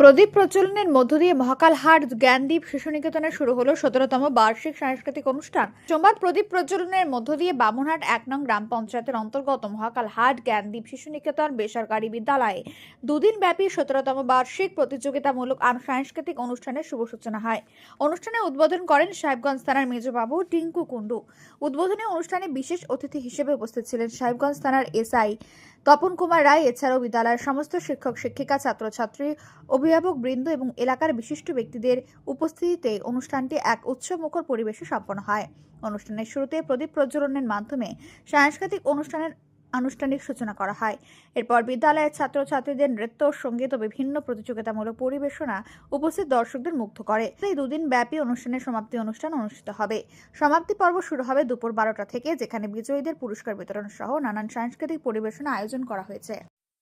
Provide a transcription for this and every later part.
প্রদীপ প্রজ্বলনের মধ্য দিয়ে মহাকাল হাট জ্ঞানদীপ শিশু নিকেতনে শুরু হলো সতেরোতম বার্ষিক সাংস্কৃতিক অনুষ্ঠান। সোমবার প্রদীপ প্রজ্বলনের মধ্য দিয়ে বামুনহাট এক নং গ্রাম পঞ্চায়েতের অন্তর্গত মহাকাল হাট জ্ঞানদীপ শিশু নিকেতন বেসরকারি বিদ্যালয়ে দুদিন ব্যাপী সতেরোতম বার্ষিক প্রতিযোগিতামূলক সাংস্কৃতিক অনুষ্ঠানের শুভ সূচনা হয়। অনুষ্ঠানে উদ্বোধন করেন সাহেবগঞ্জ থানার মেজবাবু টিঙ্কু কুন্ডু উদ্বোধনী অনুষ্ঠানে বিশেষ অতিথি হিসেবে উপস্থিত ছিলেন সাহেবগঞ্জ থানার এসআই তপন কুমার রায়, এছাড়াও বিদ্যালয়ের সমস্ত শিক্ষক, শিক্ষিকা, ছাত্রছাত্রী অভিভাবক বৃন্দ এবং এলাকার বিশিষ্ট ব্যক্তিদের উপস্থিতিতে অনুষ্ঠানটি এক উৎসবমুখর পরিবেশে সম্পন্ন হয়। অনুষ্ঠানের শুরুতে প্রদীপ প্রজ্বলনের মাধ্যমে সাংস্কৃতিক অনুষ্ঠানের আনুষ্ঠানিক সূচনা করা হয়। এরপর বিদ্যালয়ের ছাত্রছাত্রীদের নৃত্য, সংগীত ও বিভিন্ন প্রতিযোগিতামূলক পরিবেশনা উপস্থিত দর্শকদের মুগ্ধ করে। এই দুদিন ব্যাপী অনুষ্ঠানের সমাপ্তি অনুষ্ঠান অনুষ্ঠিত হবে। সমাপ্তি পর্ব শুরু হবে দুপুর বারোটা থেকে, যেখানে বিজয়ীদের পুরস্কার বিতরণ সহ নানান সাংস্কৃতিক পরিবেশনা আয়োজন করা হয়েছে।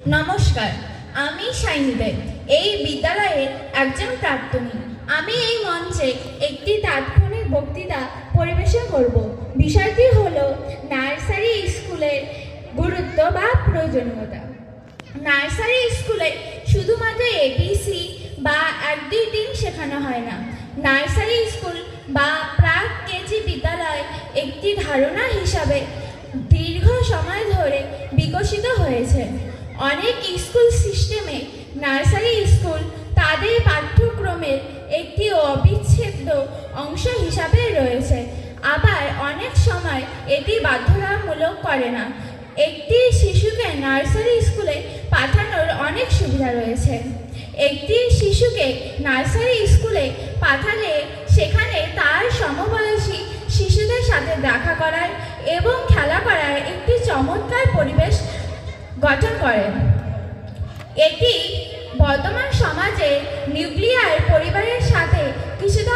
নমস্কার। আমি শাইনি দেব এই বিদ্যালয়ের একজন প্রাক্তনী। আমি এই মঞ্চে একটি তাৎক্ষণিক বক্তৃতা পরিবেশন করব। বিষয়টি হল নার্সারি স্কুলের গুরুত্ব বা প্রয়োজনীয়তা। নার্সারি স্কুলে শুধুমাত্র এবিসি বা এক দুই দিন শেখানো হয় না। নার্সারি স্কুল বা প্রাক কেজি বিদ্যালয় একটি ধারণা হিসাবে দীর্ঘ সময় ধরে বিকশিত হয়েছে। অনেক স্কুল সিস্টেমে, নার্সারি স্কুল, তাদের পাঠ্যক্রমের একটি অবিচ্ছেদ্য অংশ হিসাবে রয়েছে। আবার অনেক সময় এটি বাধ্যতামূলক করে না। একটি শিশুকে নার্সারি স্কুলে পাঠানোর অনেক সুবিধা রয়েছে। একটি শিশুকে নার্সারি স্কুলে পাঠালে সেখানে তার সমবয়সী শিশুদের সাথে দেখা করার এবং খেলা করার একটি চমৎকার পরিবেশ গঠন করে। এটি বর্তমান সমাজে নিউক্লিয়ার পরিবারের সাথে কিছুটা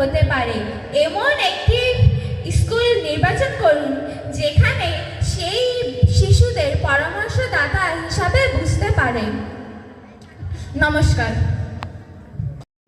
হতে পারে। এমন একটি স্কুল নির্বাচন করুন, যেখানে সেই শিশুদের পরামর্শদাতা হিসাবে বুঝতে পারে। নমস্কার।